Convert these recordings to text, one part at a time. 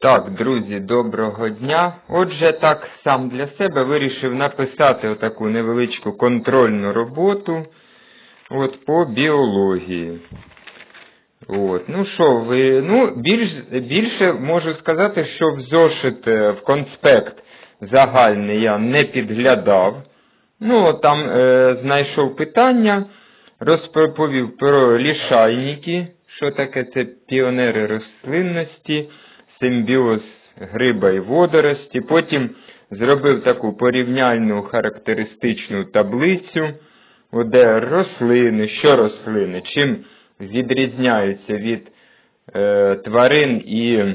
Так, друзі, доброго дня. Отже, так сам для себе вирішив написати отаку невеличку контрольну роботу от, по біології. От, ну що ви, ну, більш, більше можу сказати, що в зошит, е, в конспект загальний я не підглядав. Ну, там е, знайшов питання, розповів про лішайники, що таке це піонери рослинності, симбіоз гриба і водорості. Потім зробив таку порівняльну характеристичну таблицю, де рослини, що рослини, чим відрізняються від е, тварин і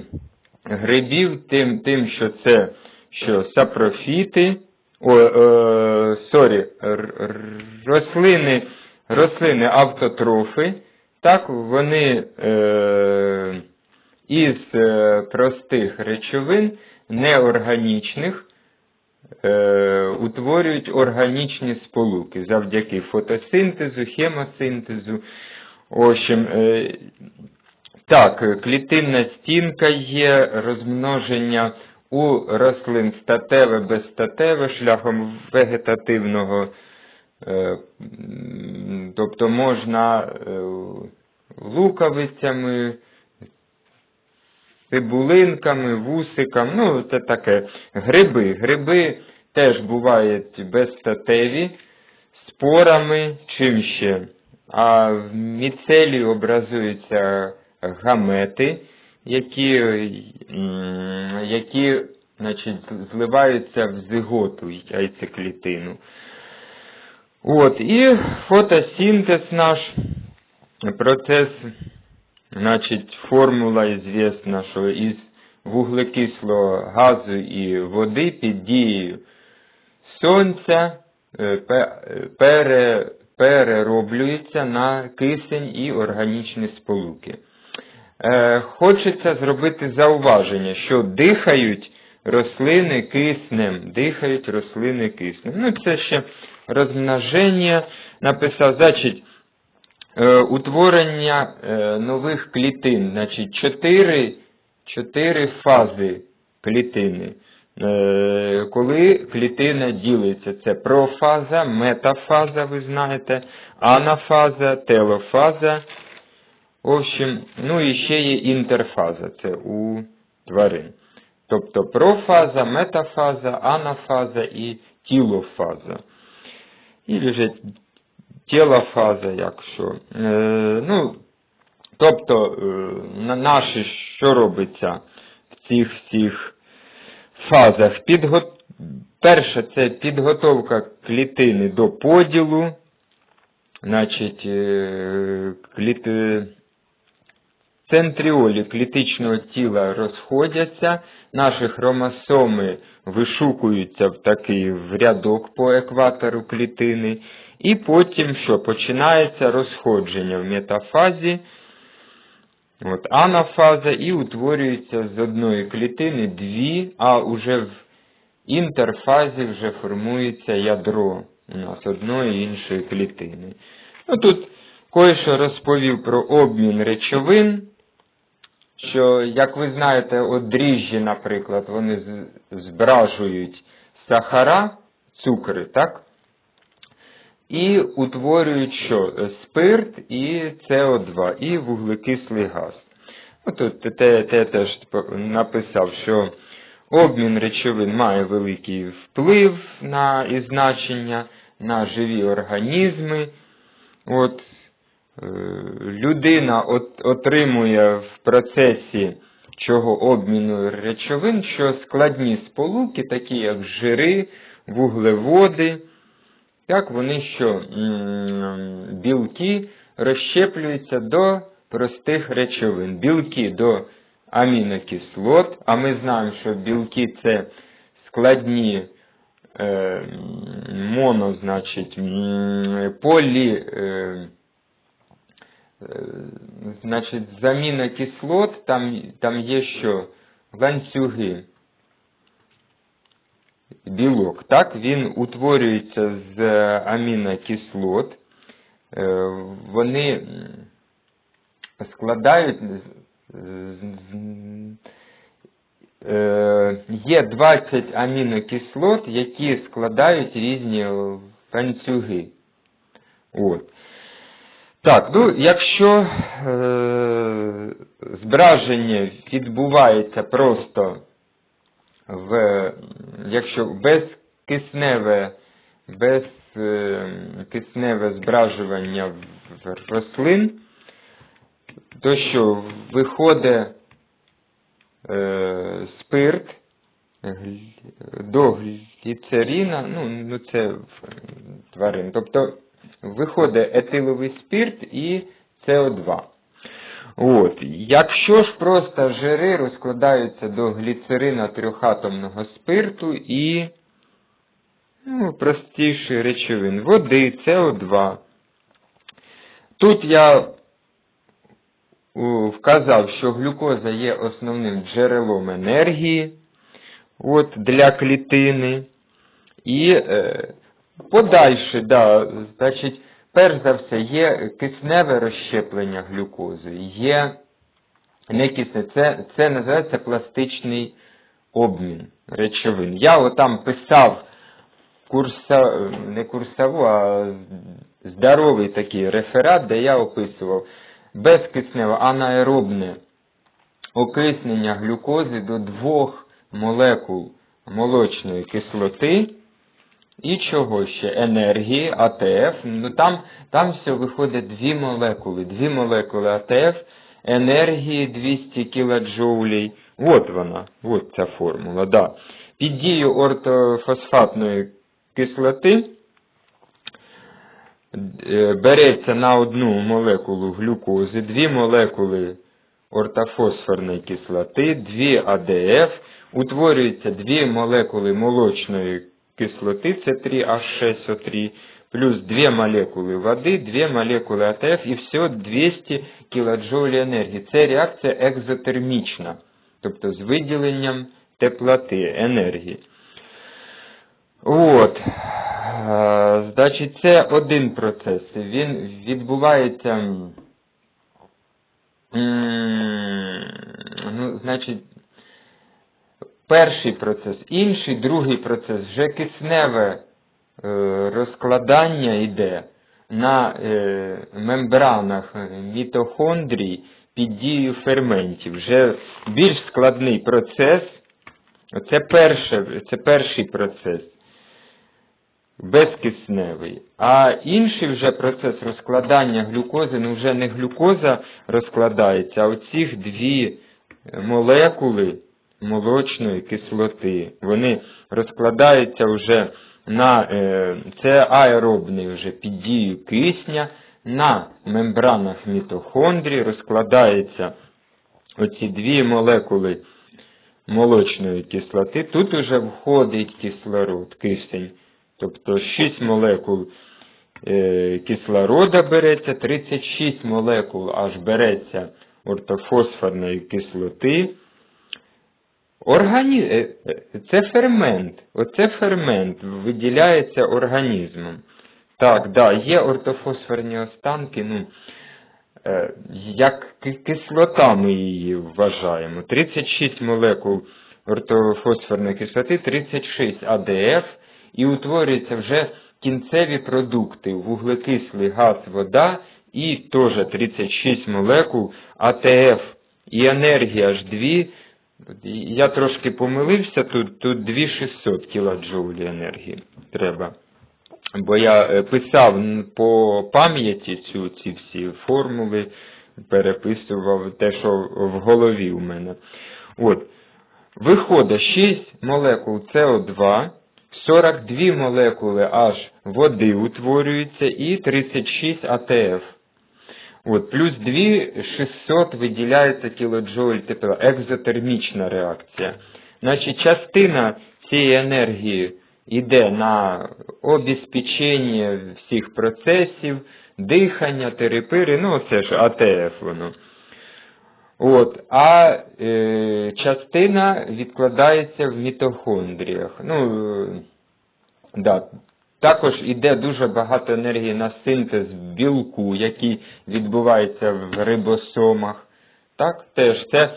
грибів, тим, тим що це що сапрофіти, е, сорі, рослини, рослини автотрофи, так, вони е, із е, простих речовин неорганічних е, утворюють органічні сполуки завдяки фотосинтезу, хемосинтезу. Е, так, клітинна стінка є, розмноження у рослин статеве, безстатеве шляхом вегетативного, тобто можна луковицями, цибулинками, вусиками, ну це таке. Гриби. Гриби теж бувають безстатеві, спорами, чим ще. А в міцелі образуються гамети, які, які значить, зливаються в зиготу яйцеклітину. От, і фотосинтез наш, процес, значить, формула известна, що із вуглекислого газу і води під дією сонця е, е, пере, перероблюється на кисень і органічні сполуки. Е, Хочеться зробити зауваження, що дихають рослини киснем, дихають рослини киснем. Ну, це ще розмноження написав, значить, утворення е, нових клітин, значить, чотири, чотири фази клітини. Е, Коли клітина ділиться, це профаза, метафаза, ви знаєте, анафаза, телофаза. В общем, ну і ще є інтерфаза, це у тварин. Тобто профаза, метафаза, анафаза і тілофаза. І вже тілофаза, якщо. Е, ну, тобто, е, на наші, що робиться в цих всіх фазах? Підго... Перша це підготовка клітини до поділу. Значить, е, кліт... центріолі клітичного тіла розходяться, наші хромосоми вишукуються в такий в рядок по екватору клітини, і потім що? Починається розходження в метафазі, от, анафаза, і утворюється з одної клітини дві, а уже в інтерфазі вже формується ядро у нас одної іншої клітини. Ну, тут кое-що розповів про обмін речовин, що, як ви знаєте, от дріжджі, наприклад, вони збражують сахара, цукри, так? І утворюють що? Спирт і СО2, і вуглекислий газ. Тут те, те, те теж написав, що обмін речовин має великий вплив на і значення на живі організми. От, людина от, отримує в процесі чого обміну речовин, що складні сполуки, такі як жири, вуглеводи, як вони що білки розщеплюються до простих речовин. Білки до амінокислот, а ми знаємо, що білки це складні е, моно, значить, полі, е, е, значить, заміна кислот, там, там є? Ланцюги. Білок, так, він утворюється з е, амінокислот. Е, Вони складають з- є 20 амінокислот, які складають різні ланцюги. От. Так, ну якщо е, збраження відбувається просто в, якщо безкисневе, безкисневе збражування в- рослин, то що виходить е, спирт до гліцерина, ну, ну це тварин, тобто виходить етиловий спирт і СО2. От. Якщо ж просто жири розкладаються до гліцерина трьохатомного спирту і ну, простіші речовин, води, СО2. Тут я вказав, що глюкоза є основним джерелом енергії от, для клітини. І е, подальше, да, значить, перш за все, є кисневе розщеплення глюкози, є не кисне, це, це називається пластичний обмін речовин. Я отам писав курса, не курсову, а здоровий такий реферат, де я описував безкисневе анаеробне окиснення глюкози до двох молекул молочної кислоти і чого ще? Енергії, АТФ. Ну там, там все виходить дві молекули. Дві молекули АТФ, енергії 200 кілоджоулей. От вона, от ця формула. Да. Під дією ортофосфатної кислоти е, береться на одну молекулу глюкози, дві молекули ортофосфорної кислоти, дві АДФ, утворюються дві молекули молочної кислоти, це 3H6O3, плюс дві молекули води, дві молекули АТФ і все 200 кДж енергії. Це реакція екзотермічна, тобто з виділенням теплоти, енергії. От. Значить, це один процес. Він відбувається. Ну, значить, перший процес, інший, другий процес, вже кисневе е, розкладання йде на е, мембранах мітохондрій під дією ферментів. Вже більш складний процес. Це, перше, це перший процес. Безкисневий. А інший вже процес розкладання глюкози, ну вже не глюкоза розкладається, а оцих дві молекули молочної кислоти. Вони розкладаються вже на е, це аеробний вже під дією кисня, на мембранах мітохондрій розкладаються оці дві молекули молочної кислоти. Тут уже входить кислород, кисень. Тобто 6 молекул е, кислорода береться, 36 молекул аж береться ортофосфорної кислоти. Органі... е, е, Це фермент. Оце фермент виділяється організмом. Так, да, є ортофосфорні останки, ну, е, як кислота ми її вважаємо. 36 молекул ортофосфорної кислоти, 36 АДФ, і утворюються вже кінцеві продукти, вуглекислий газ, вода і теж 36 молекул АТФ. І енергія аж 2. Я трошки помилився, тут, тут 2600 кДж енергії треба. Бо я е, писав по пам'яті ці всі формули, переписував те, що в голові у мене. От. Виходить 6 молекул СО2, 42 молекули аж води утворюються і 36 АТФ. От, плюс 2600 виділяється кілоджоуль тепла, екзотермічна реакція. Значить, частина цієї енергії йде на обезпечення всіх процесів, дихання, терапири, ну це ж АТФ воно. От, а е, частина відкладається в мітохондріях. Ну, е, да. Також іде дуже багато енергії на синтез білку, який відбувається в рибосомах. Так, теж це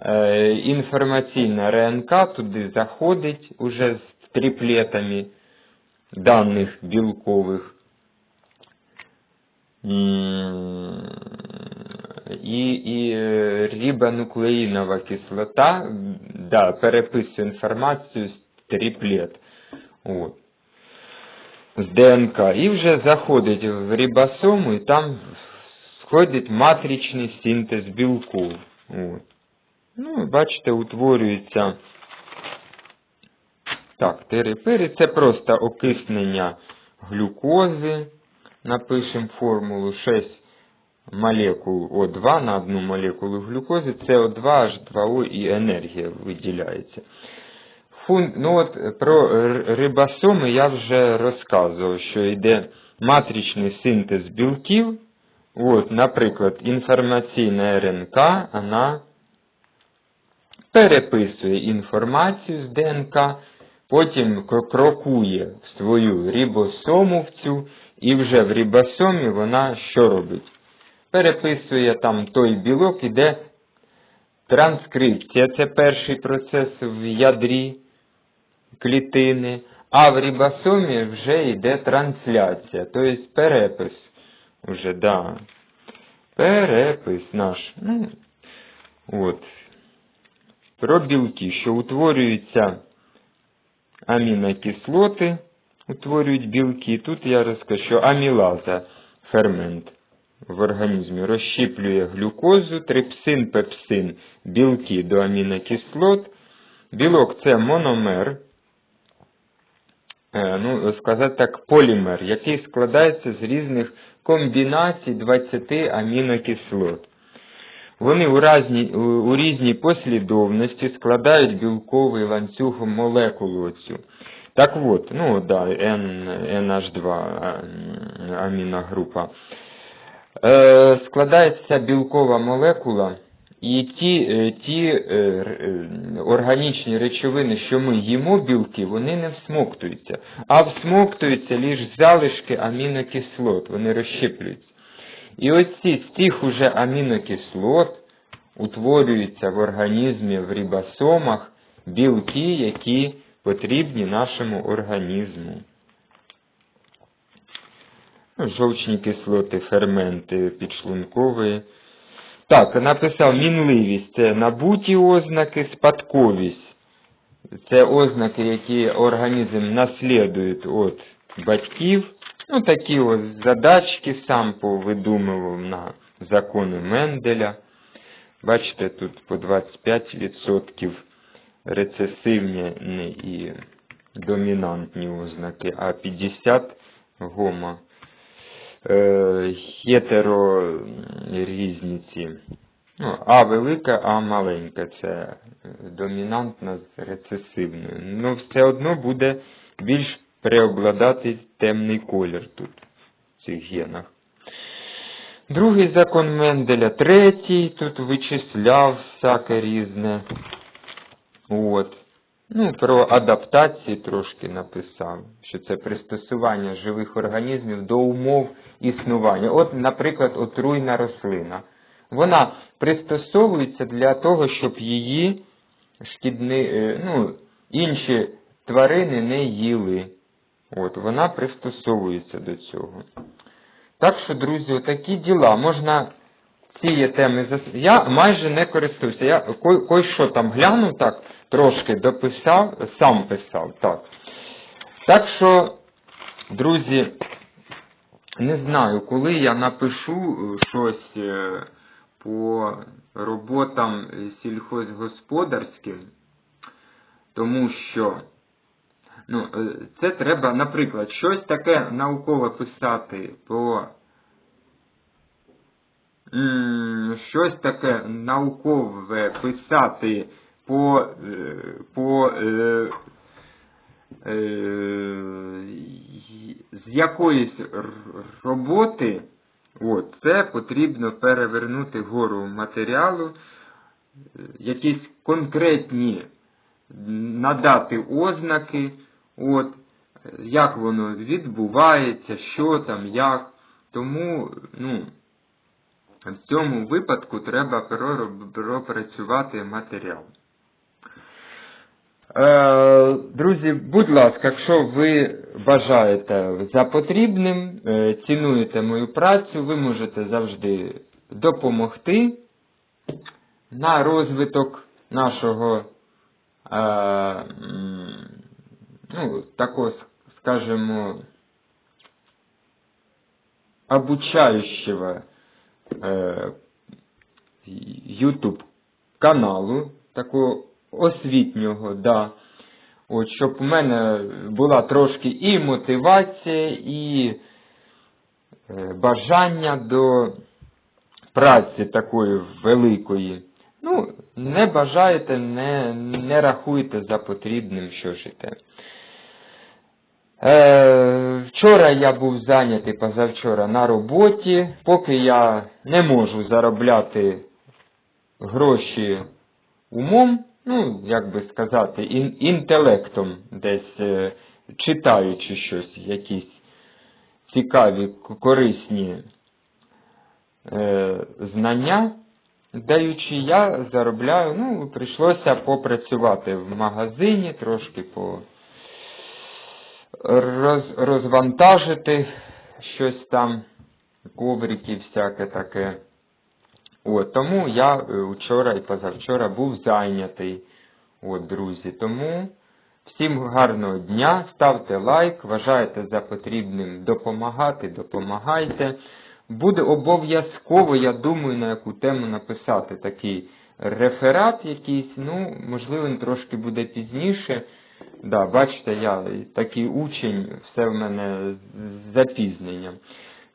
е, інформаційна РНК туди заходить уже з триплетами даних білкових. І, і е, рибонуклеїнова кислота да, переписує інформацію з триплет. От. З ДНК. І вже заходить в рибосому, і там сходить матричний синтез білків. От. Ну, бачите, утворюється. Так, терипири це просто окиснення глюкози. Напишемо формулу 6 молекул О2 на одну молекулу глюкози, СО2, H2O і енергія виділяється. Фун... Ну от Про рибосоми я вже розказував, що йде матричний синтез білків. От, наприклад, інформаційна РНК, вона переписує інформацію з ДНК, потім крокує в свою рибосому в цю, і вже в рибосомі вона що робить? Переписує там той білок, іде транскрипція, це перший процес в ядрі клітини, а в рибосомі вже йде трансляція, тобто перепис. Уже, да. Перепис наш. Ну, от. Про білки, що утворюються амінокислоти, утворюють білки. Тут я розкажу, що амілаза фермент в організмі розщіплює глюкозу, трипсин, пепсин, білки до амінокислот. Білок це мономер, ну, сказати так, полімер, який складається з різних комбінацій 20 амінокислот. Вони у, разні, у, різній послідовності складають білковий ланцюг молекулу оцю. Так от, ну да, N, NH2 а, аміногрупа. Е, складається білкова молекула, і ті, е, ті е, е, органічні речовини, що ми їмо білки, вони не всмоктуються, а всмоктуються лише залишки амінокислот, вони розщеплюються. І ось ці з цих уже амінокислот утворюються в організмі в рибосомах білки, які потрібні нашому організму. Ну, Жовчні кислоти, ферменти підшлункові. Так, написав мінливість це набуті ознаки, спадковість. Це ознаки, які організм наслідує від батьків. Ну, такі ось задачки сам повидумував на закони Менделя. Бачите, тут по 25% рецесивні і домінантні ознаки, а 50 гомо. Е, Хетеро різні. Ну, а велика, а маленька. Це домінантна з рецесивною. Ну, все одно буде більш преобладати темний колір тут, в цих генах. Другий закон Менделя, третій, тут вичисляв всяке різне. От. Ну, про адаптації трошки написав, що це пристосування живих організмів до умов існування. От, наприклад, отруйна рослина. Вона пристосовується для того, щоб її шкідни, е, ну, інші тварини не їли. От, вона пристосовується до цього. Так що, друзі, отакі діла. Можна цієї теми. Я майже не користуюся. Я кой, кой що там глянув, так, трошки дописав, сам писав. Так, так що, друзі, не знаю, коли я напишу е, щось е, по роботам сільхозгосподарським, тому що ну, е, це треба, наприклад, щось таке наукове писати по щось таке наукове писати по, е, по е, е, з якоїсь роботи, от, це потрібно перевернути гору матеріалу, якісь конкретні надати ознаки, от, як воно відбувається, що там, як. Тому, ну, В цьому випадку треба пропрацювати матеріал. Е, Друзі, будь ласка, якщо ви бажаєте за потрібним, е, цінуєте мою працю, ви можете завжди допомогти на розвиток нашого, е, ну, такого, скажімо, обучающего YouTube каналу, такого освітнього, да. От, щоб у мене була трошки і мотивація, і е, бажання до праці такої великої. Ну, не бажаєте, не, не рахуйте за потрібним, що жите. Е, вчора я був зайнятий позавчора на роботі, поки я не можу заробляти гроші умом, ну, як би сказати, ін- інтелектом, десь е, читаючи щось, якісь цікаві, корисні е, знання, даючи, я заробляю, ну, прийшлося попрацювати в магазині, трошки по роз, розвантажити щось там, коврики, всяке таке. От, тому я е, вчора і позавчора був зайнятий. От, друзі. Тому всім гарного дня, ставте лайк, вважаєте за потрібним допомагати, допомагайте. Буде обов'язково, я думаю, на яку тему написати такий реферат якийсь, ну, можливо, він трошки буде пізніше. Да, бачите, я такий учень, все в мене з запізненням.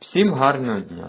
Всім гарного дня.